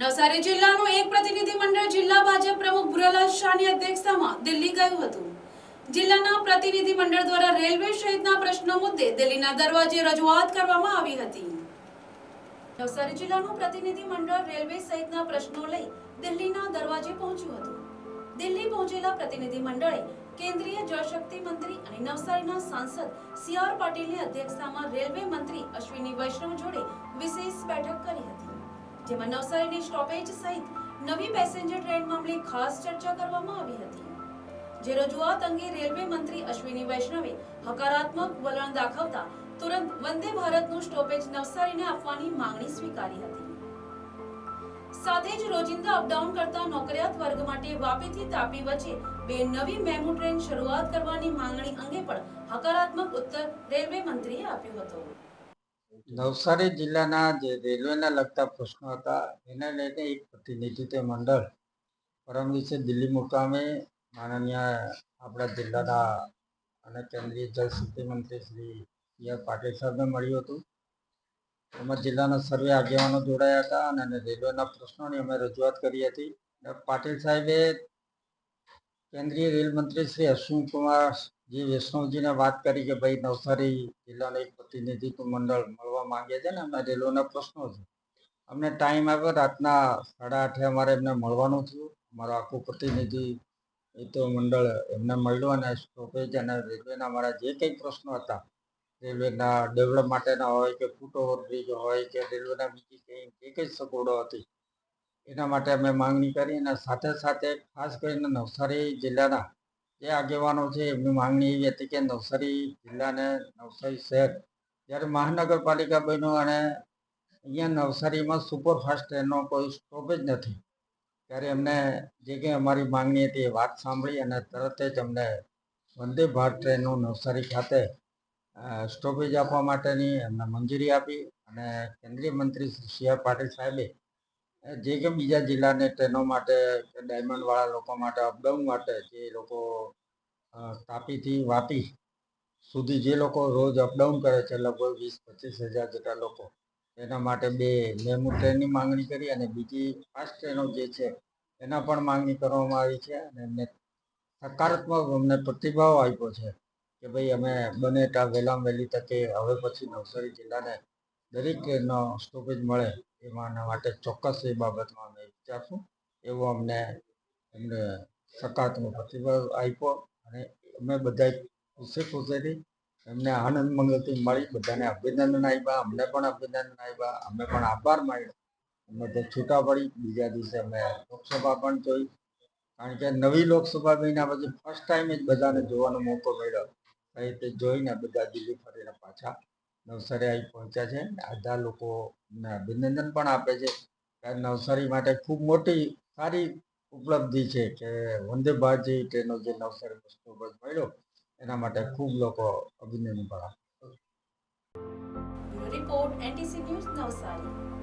નવસારી જિલ્લાનું એક પ્રતિનિધિ મંડળ જિલ્લા ભાજપ પ્રમુખ ભુરાલાલ શાહની અધ્યક્ષતામાં દિલ્હી ગયું હતું. જિલ્લાના પ્રતિનિધિ મંડળ દ્વારા રેલવે સહિતના પ્રશ્નો મુદ્દે દિલ્હીના દરવાજે રજૂઆત કરવામાં આવી હતી. નવસારી જિલ્લાનું પ્રતિનિધિ મંડળ રેલવે સહિતના પ્રશ્નો લઈ દિલ્હીના દરવાજે પહોંચ્યું હતું. દિલ્હી પહોંચેલા પ્રતિનિધિ મંડળે કેન્દ્રીય જળશક્તિ મંત્રી અને નવસારીના સાંસદ સી આર પાટીલની અધ્યક્ષતામાં રેલવે મંત્રી અશ્વિની જેમાં નવસારીની સ્ટોપેજ સહિત નવી પેસેન્જર ટ્રેન મામલે ખાસ ચર્ચા કરવામાં આવી હતી. જે રજૂઆત અંગે રેલવે મંત્રી અશ્વિની વૈષ્ણવે હકારાત્મક વલણ દાખવતા તુરંત વંદે ભારતનું સ્ટોપેજ નવસારીને આપવાની માંગણી સ્વીકારી હતી. સાથે જ રોજિંદા અપડાઉન કરતા નોકરિયાત વર્ગ માટે વાપીથી તાપી વચ્ચે બે નવી મેમુ ટ્રેન શરૂઆત કરવાની માંગણી અંગે પણ હકારાત્મક ઉત્તર રેલવે મંત્રીએ આપ્યો હતો. નવસારી જિલ્લાના જે રેલવેના લગતા પ્રશ્નો હતા, એને લઈને એક પ્રતિનિધિત્વ મંડળ, પરમ દિવસે દિલ્હી મુકામે માનનીય આપણા જિલ્લાના અને કેન્દ્રીય જળશક્તિ મંત્રી શ્રી સી પાટીલ સાહેબને મળ્યું હતું. એમાં જિલ્લાના સર્વે આગેવાનો જોડાયા હતા અને રેલવેના પ્રશ્નોની અમે રજૂઆત કરી હતી. પાટીલ સાહેબે કેન્દ્રીય રેલ મંત્રી શ્રી અશ્વિન કુમાર જી વૈષ્ણવજીને વાત કરી કે ભાઈ નવસારી જિલ્લાનો એક પ્રતિનિધિત્વ મંડળ મળવા માંગે છે ને એમના રેલવેના પ્રશ્નો છે. અમને ટાઈમ આવ્યો રાતના સાડા આઠે અમારે એમને મળવાનું થયું. અમારો આખું પ્રતિનિધિ તો મંડળ એમને મળ્યું અને સ્ટોપેજ અને રેલવેના અમારા જે કંઈ પ્રશ્નો હતા, રેલવેના ડેવલપ માટેના હોય કે ફૂટ ઓવરબ્રિજ હોય કે રેલવેના બીજી કંઈ, જે કંઈ સગવડો હતી, એના માટે અમે માંગણી કરી અને સાથે સાથે ખાસ કરીને નવસારી જિલ્લાના જે આગેવાનો છે, એમની માંગણી એવી હતી કે નવસારી જિલ્લાને નવસારી શહેર, જ્યારે મહાનગરપાલિકા બન્યું અને અહીંયા નવસારીમાં સુપરફાસ્ટ ટ્રેનનો કોઈ સ્ટોપેજ નથી. ત્યારે એમને જે કંઈ અમારી માંગણી હતી એ વાત સાંભળી અને તરત જ અમને વંદે ભારત ટ્રેનનું નવસારી ખાતે સ્ટોપેજ આપવા માટેની એમને મંજૂરી આપી અને કેન્દ્રીય મંત્રી શ્રી સી આર પાટીલ સાહેબે જે કે બીજા જિલ્લાને ટ્રેનો માટે ડાયમંડવાળા લોકો માટે અપડાઉન માટે જે લોકો તાપીથી વાપી સુધી જે લોકો રોજ અપડાઉન કરે છે, લગભગ વીસ પચીસ હજાર જેટલા લોકો, એના માટે બે મેમુ ટ્રેનની માંગણી કરી અને બીજી ફાસ્ટ ટ્રેનો જે છે, એના પણ માંગણી કરવામાં આવી છે અને એમને સકારાત્મક અમને પ્રતિભાવ આપ્યો છે કે ભાઈ અમે બને ત્યાં વહેલામાં વહેલી તકે, હવે પછી નવસારી જિલ્લાને દરેક ટ્રેનનો સ્ટોપેજ મળે એમાંના માટે ચોક્કસ એ બાબતમાં અમે વિચારશું. એવો અમને, એમને સકારાત્મક પ્રતિભાવ આપ્યો અને અમે બધા ખુશી ખુશીથી એમને આનંદ મંગલથી મળી, બધાને અભિનંદન આપ્યા અમને પણ અભિનંદન આપ્યા અમે પણ આભાર માન્યો. અમે તો છૂટા પડી, બીજા દિવસે અમે લોકસભા પણ જોઈ. કારણ કે નવી લોકસભા બન્યા પછી ફર્સ્ટ ટાઈમ જ બધાને જોવાનો મોકો મળ્યો. એ રીતે જોઈને બધા દિલ્હી ફરીને પાછા નવસારી આવી પહોંચ્યા છે આધા લોકો અમને અભિનંદન પણ આપે છે કે નવસારી માટે ખૂબ મોટી, સારી ઉપલબ્ધિ છે કે વંદે ભારત ટ્રેનો જે નવસારી બસ મળ્યો એના માટે ખૂબ લોકો અભિનંદન પણ આપે રિપોર્ટ, એનટીસી ન્યૂઝ નવસારી.